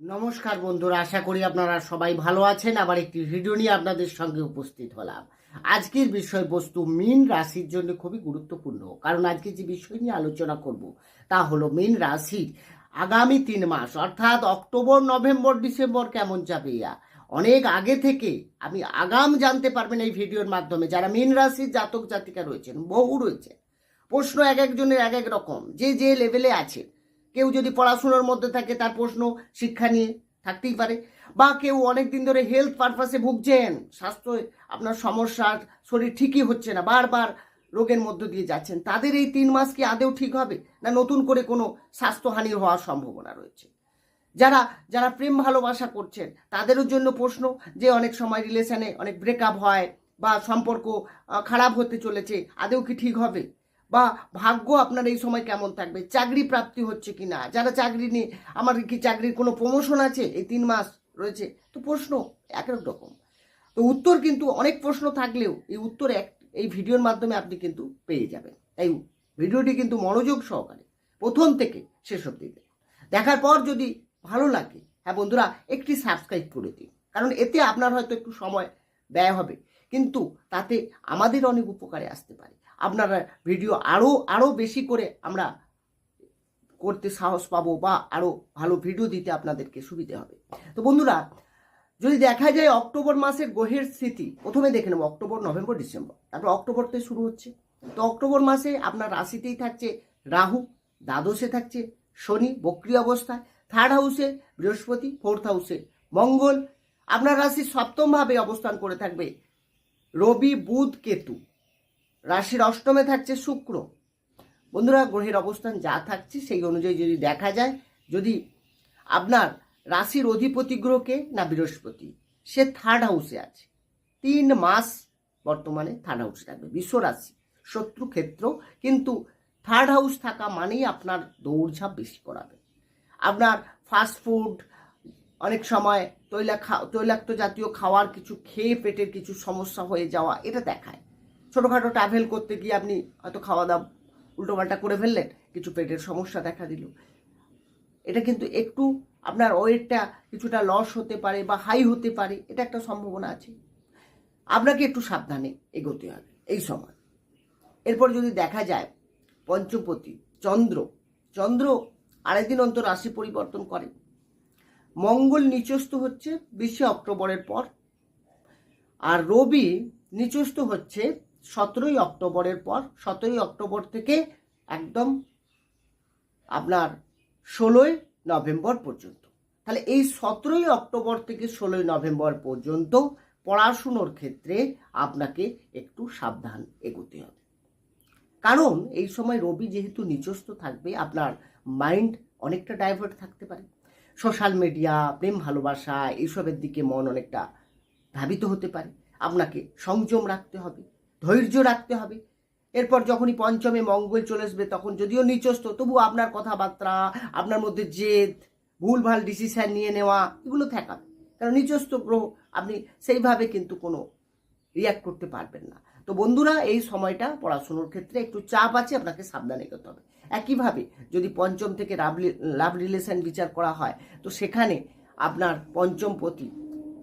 নমস্কার বন্ধুরা, আশা করি আপনারা সবাই ভালো আছেন। আবার একটি ভিডিও নিয়ে আপনাদের সঙ্গে উপস্থিত হলাম। আজকের বিষয়বস্তু মীন রাশির জন্য খুবই গুরুত্বপূর্ণ, কারণ আজকে যে বিষয় নিয়ে আলোচনা করব, তা হলো মীন রাশির আগামী তিন মাস, অর্থাৎ অক্টোবর, নভেম্বর, ডিসেম্বর কেমন যাবে ইয়া। অনেক আগে থেকে আমি আগাম জানতে পারবেন এই ভিডিওর মাধ্যমে, যারা মীন রাশির জাতক জাতিকা রয়েছেন, বহু রয়েছে। প্রশ্ন এক একজনের এক এক রকম, যে যে লেভেলে আছে কেউ যদি পড়াশুনোর মধ্যে থাকে, তার প্রশ্ন শিক্ষা নিয়ে থাকতেই পারে। বা কেউ অনেক দিন ধরে হেলথ পারপাসে ভুগছেন, স্বাস্থ্য, আপনার সমস্যা, শরীর ঠিকই হচ্ছে না, বারবার রোগের মধ্য দিয়ে যাচ্ছেন, তাদের এই তিন মাস কি আদেও ঠিক হবে? না নতুন করে কোনো স্বাস্থ্যহানি হওয়ার সম্ভাবনা রয়েছে? যারা যারা প্রেম ভালোবাসা করছেন, তাদেরও জন্য প্রশ্ন যে অনেক সময় রিলেশনে অনেক ব্রেকআপ হয় বা সম্পর্ক খারাপ হতে চলেছে আদেও কি ঠিক হবে? বা ভাগ্য আপনার এই সময় কেমন থাকবে? চাকরি প্রাপ্তি হচ্ছে কি না যারা চাকরি নিয়ে, আমার কি চাকরির কোনো প্রমোশন আছে? এই তিন মাস রয়েছে। তো প্রশ্ন, এক এক রকম। তো উত্তর কিন্তু অনেক প্রশ্ন থাকলেও এই উত্তর এক, এই ভিডিওর মাধ্যমে আপনি কিন্তু পেয়ে যাবেন। তাই ভিডিওটি কিন্তু মনোযোগ সহকারে প্রথম থেকে শেষ অব্দি দেখার পর যদি ভালো লাগে হ্যাঁ বন্ধুরা, একটি সাবস্ক্রাইব করে দিন। কারণ এতে আপনার হয়তো একটু সময় ব্যয় হবে। কিন্তু তাতে আমাদের অনেক উপকারে আসতে পারে। আপনারা ভিডিও আরও আরও বেশি করে আমরা করতে সাহস পাবো বা আরও ভালো ভিডিও দিতে আপনাদেরকে সুবিধে হবে। তো বন্ধুরা, যদি দেখা যায় অক্টোবর মাসের গ্রহের স্থিতি, প্রথমে দেখে নেব অক্টোবর, নভেম্বর, ডিসেম্বর। তারপর অক্টোবরতে শুরু হচ্ছে। তো অক্টোবর মাসে আপনার রাশিতেই থাকছে রাহু, দ্বাদশে থাকছে শনি, বক্রি অবস্থায়। থার্ড হাউসে বৃহস্পতি ফোর্থ হাউসে মঙ্গল। আপনার রাশির সপ্তমভাবে অবস্থান করে থাকবে রবি, বুধ, কেতু। রাশির অষ্টমে থাকছে শুক্র। বন্ধুরা, গ্রহের অবস্থান যা থাকছে সেই অনুযায়ী যদি দেখা যায়, যদি আপনার রাশির অধিপতি গ্রহকে না বৃহস্পতি, সে থার্ড হাউসে আছে। তিন মাস বর্তমানে থার্ড হাউসে থাকবে, বিশ্ব রাশি, শত্রু ক্ষেত্র, কিন্তু থার্ড হাউস থাকা মানেই আপনার দৌড়ঝাঁপ বেশি করাবে। আপনার ফাস্ট ফুড অনেক সময় তৈলা খা- তৈলাক্ত জাতীয় খাওয়ার কিছু খেয়ে পেটের কিছু সমস্যা হয়ে যাওয়া, এটা দেখায়। ছোটোখাটো ট্রাভেল করতে গিয়ে আপনি হয়তো খাওয়া দাওয়া উল্টোপাল্টা করে ফেললেন, কিছু পেটের সমস্যা দেখা দিল। এটা কিন্তু একটু আপনার ওয়েটটা কিছুটা লস হতে পারে বা হাই হতে পারে, এটা একটা সম্ভাবনা আছে। আপনাকে একটু সাবধানে এগোতে হবে এই সময়। এরপর যদি দেখা যায় পঞ্চপতি, চন্দ্র চন্দ্র আড়াই দিন অন্তর রাশি পরিবর্তন করে। মঙ্গল নিচস্থ হচ্ছে বিশে অক্টোবরের পর, আর রবি নিচস্থ হচ্ছে সতেরোই অক্টোবরের পর, সতেরোই অক্টোবর থেকে একদম আপনার ষোলোই নভেম্বর পর্যন্ত। তাহলে এই সতেরোই অক্টোবর থেকে ষোলোই নভেম্বর পর্যন্ত পড়াশুনোর ক্ষেত্রে আপনাকে একটু সাবধান এগোতে হবে। কারণ এই সময় রবি যেহেতু নিচস্থ থাকবে, আপনার মাইন্ড অনেকটা ডাইভার্ট থাকতে পারে। সোশ্যাল মিডিয়া, প্রেম ভালোবাসা, এইসবের দিকে মন অনেকটা ধাবিত হতে পারে। আপনাকে সংযম রাখতে হবে। ধৈর্য রাখতে হবে। এরপর যখনই পঞ্চমে মঙ্গল চলে আসবে, তখন যদিও নিচস্ত তবু আপনার কথাবার্তা, আপনার মধ্যে জেদ, ভুলভাল ডিসিশন নিয়ে নেওয়া, এগুলো থাকাবে কারণ নিচস্ত গ্রহ আপনি সেইভাবে কিন্তু কোনো রিয়াক্ট করতে পারবেন না। তো বন্ধুরা, এই সময়টা পড়াশুনোর ক্ষেত্রে একটু চাপ আছে, আপনাকে সাবধানে করতে হবে। একইভাবে যদি পঞ্চম থেকে লাভ রিলেশন বিচার করা হয়, তো সেখানে আপনার পঞ্চম পতি,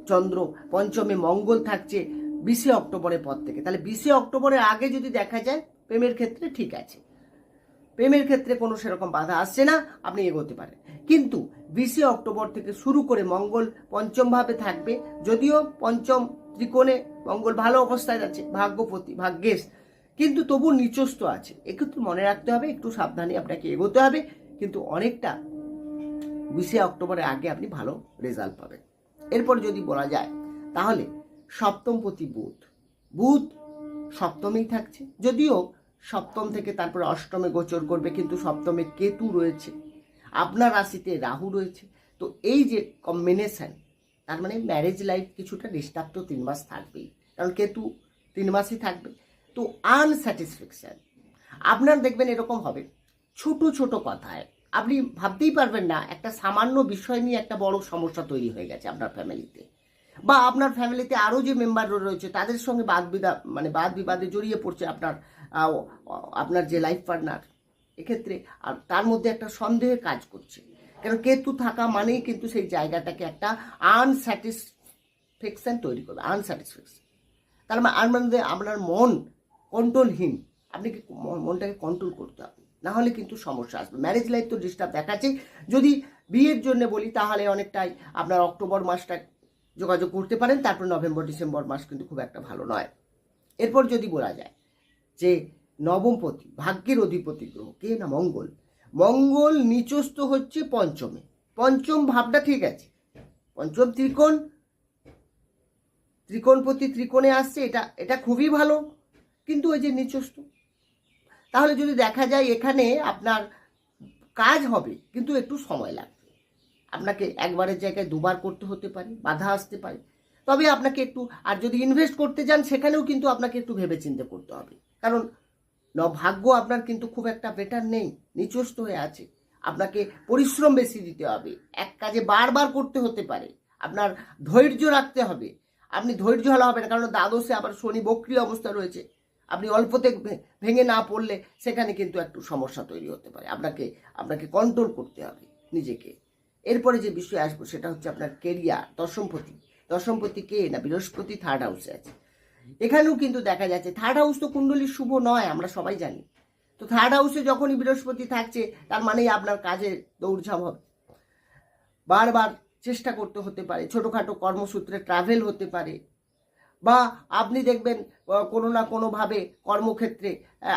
চন্দ্র, পঞ্চমে মঙ্গল থাকছে বিশে অক্টোবরের পর থেকে। তাহলে বিশে অক্টোবরের আগে যদি দেখা যায়, প্রেমের ক্ষেত্রে ঠিক আছে। প্রেমের ক্ষেত্রে কোনো সেরকম বাধা আসছে না, আপনি এগোতে পারেন। কিন্তু বিশে অক্টোবর থেকে শুরু করে মঙ্গল পঞ্চমভাবে থাকবে, যদিও পঞ্চম ত্রিকোণে মঙ্গল ভালো অবস্থায় আছে ভাগ্যপতি ভাগ্যেশ কিন্তু তবু নিচস্ত আছে। একটু মনে রাখতে হবে, একটু সাবধানে আপনাকে এগোতে হবে, কিন্তু অনেকটা বিশে অক্টোবরের আগে আপনি ভালো রেজাল্ট পাবেন। এরপর যদি বলা যায়, তাহলে সপ্তমপতি বুধ। বুধ সপ্তমেই থাকছে। যদিও সপ্তম থেকে তারপরে অষ্টমে গোচর করবে, কিন্তু সপ্তমে কেতু রয়েছে। আপনার রাশিতে রাহু রয়েছে। তো এই যে কম্বিনেশন তার মানে ম্যারেজ লাইফ কিছুটা ডিস্টার্ব তো তিন মাস থাকবেই। কারণ কেতু তিন মাসই থাকবে। তো আনস্যাটিসফ্যাকশন আপনার দেখবেন এরকম হবে। ছোট ছোট কথায়, আপনি ভাবতেই পারবেন না, একটা সামান্য বিষয় নিয়ে একটা বড় সমস্যা তৈরি হয়ে গেছে আপনার ফ্যামিলিতে বা আপনার ফ্যামিলিতে আরও যে মেম্বার রয়েছে, তাদের সঙ্গে বাদ বিদা মানে বাদ বিবাদে জড়িয়ে পড়ছে আপনার আপনার যে লাইফ পার্টনার এক্ষেত্রে আর তার মধ্যে একটা সন্দেহের কাজ করছে। কারণ কেতু থাকা মানেই কিন্তু সেই জায়গাটাকে একটা আনস্যাটিসফ্যাকশন তৈরি করবে আনস্যাটিসফ্যাকশন তার মানে মানে আপনার মন কন্ট্রোলহীন আপনি কি মনটাকে কন্ট্রোল করতে হবে, না হলে কিন্তু সমস্যা আসবে। ম্যারেজ লাইফ তো ডিস্টার্ব দেখাচ্ছে। যদি বিয়ের জন্য বলি, তাহলে অনেকটাই আপনার অক্টোবর মাসটা যোগাযোগ করতে পারেন, তারপর নভেম্বর, ডিসেম্বর মাস কিন্তু খুব একটা ভালো নয়। এরপর যদি বলা যায় যে নবমপতি, ভাগ্যের অধিপতি গ্রহ, কে না মঙ্গল? মঙ্গল নিচস্থ হচ্ছে পঞ্চমে। পঞ্চম ভাবটা ঠিক আছে। পঞ্চম ত্রিকোণ, ত্রিকোণপতি ত্রিকোণে আসছে, এটা এটা খুবই ভালো, কিন্তু ওই যে নিচস্থ। তাহলে যদি দেখা যায় এখানে আপনার কাজ হবে, কিন্তু একটু সময় লাগবে। আপনাকে একবারের জায়গায় দুবার করতে হতে পারে, বাধা আসতে পারে। তবে আপনাকে একটু, আর যদি ইনভেস্ট করতে যান, সেখানেও কিন্তু আপনাকে একটু ভেবেচিন্তে করতে হবে। কারণ ন ভাগ্য আপনার কিন্তু খুব একটা বেটার নেই নিচস্ত হয়ে আছে। আপনাকে পরিশ্রম বেশি দিতে হবে। এক কাজে বারবার করতে হতে পারে। আপনার ধৈর্য রাখতে হবে। আপনি ধৈর্য হলে হবে না, কারণ দ্বাদশে আবার শনি বক্রিয় অবস্থা রয়েছে। আপনি অল্পতে ভেঙে না পড়লে সেখানে কিন্তু একটু সমস্যা তৈরি হতে পারে। আপনাকে আপনাকে কন্ট্রোল করতে হবে নিজেকে। এরপরে যে বিষয় আসব সেটা হচ্ছে আপনার কেরিয়ার দশমপতি। দশমপতি কে? না, বৃহস্পতি থার্ড হাউসে আছে। এখানেও কিন্তু দেখা যাচ্ছে থার্ড হাউস তো কুণ্ডলীর শুভ নয়, আমরা সবাই জানি। তো থার্ড হাউসে যখনই বৃহস্পতি থাকছে, তার মানেই আপনার কাজে দৌড়ঝাম হবে। বারবার চেষ্টা করতে হতে পারে, ছোটোখাটো কর্মসূত্রে ট্রাভেল হতে পারে। বা আপনি দেখবেন কোনো না কোনোভাবে কর্মক্ষেত্রে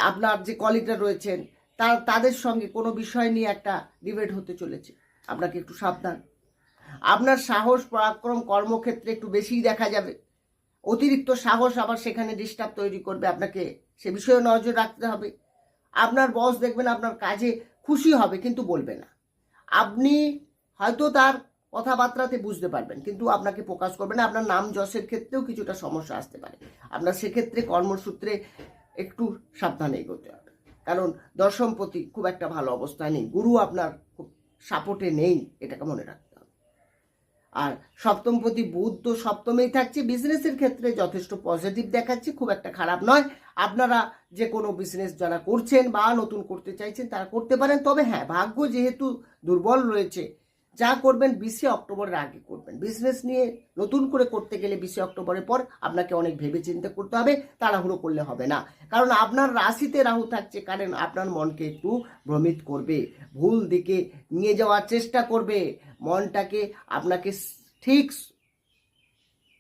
আপনার যে কলিগরা রয়েছেন তার তাদের সঙ্গে কোনো বিষয় নিয়ে একটা ডিবেট হতে চলেছে। আপনাকে একটু সাবধান। আপনার সাহস পরাক্রম কর্মক্ষেত্রে একটু বেশিই দেখা যাবে। অতিরিক্ত সাহস আবার সেখানে ডিস্টার্ব তৈরি করবে আপনাকে। সে বিষয়ে নজর রাখতে হবে। আপনার বস দেখবেন আপনার কাজে খুশি হবে কিন্তু বলবে না। আপনি হয়তো তার কথাবার্তাতে বুঝতে পারবেন কিন্তু আপনাকে প্রকাশ করবে না। আপনার নাম যশের ক্ষেত্রেও কিছুটা সমস্যা আসতে পারে। আপনার সেক্ষেত্রে কর্মসূত্রে একটু সাবধানে এগোতে হবে। কারণ দশমপতি খুব একটা ভালো অবস্থা নেই। গুরু আপনার খুব সাপোর্টে নেই, এটাকে মনে রাখতে হবে। আর সপ্তমপতি বুধ তো সপ্তমেই থাকছে, বিজনেসের ক্ষেত্রে যথেষ্ট পজিটিভ দেখাচ্ছে, খুব একটা খারাপ নয়। আপনারা যে কোনো বিজনেস যারা করছেন বা নতুন করতে চাইছেন তারা করতে পারেন, তবে হ্যাঁ ভাগ্য যেহেতু দুর্বল রয়েছে যা করবেন বিশে অক্টোবরের আগে করবেন। বিজনেস নিয়ে নতুন করে করতে গেলে বিশে অক্টোবরের পর আপনাকে অনেক ভেবে চিন্তে করতে হবে, তাড়াহুড়ো করলে হবে না। কারণ আপনার রাশিতে রাহু থাকছে, কারণ আপনার মনকে একটু ভ্রমিত করবে, ভুল দিকে নিয়ে যাওয়ার চেষ্টা করবে। মনটাকে আপনাকে ঠিক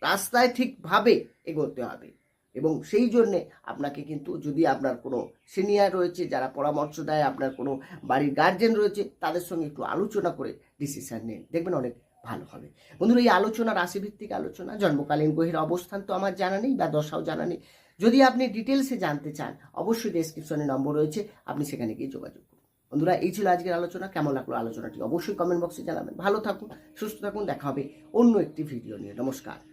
রাস্তায় ঠিকভাবে এগোতে হবে। এবং সেই জন্যে আপনাকে কিন্তু যদি আপনার কোনো সিনিয়র রয়েছে, যারা পরামর্শ দেয়, আপনার কোনো বাড়ির গার্জেন রয়েছে, তাদের সঙ্গে একটু আলোচনা করে ডিসিশন নিন দেখবেন অনেক ভালো হবে। বন্ধুরা, এই আলোচনা, রাশিভিত্তিক আলোচনা, জন্মকালীন গ্রহের অবস্থান তো আমার জানা নেই বা দশাও জানা নেই। যদি আপনি ডিটেলসে জানতে চান, অবশ্যই ডেসক্রিপশনে নম্বর রয়েছে, আপনি সেখানে গিয়ে যোগাযোগ করুন। বন্ধুরা, এই ছিল আজকের আলোচনা। কেমন লাগল আলোচনাটি? অবশ্যই কমেন্ট বক্সে জানাবেন। ভালো থাকুন, সুস্থ থাকুন। দেখা হবে অন্য একটি ভিডিও নিয়ে। নমস্কার।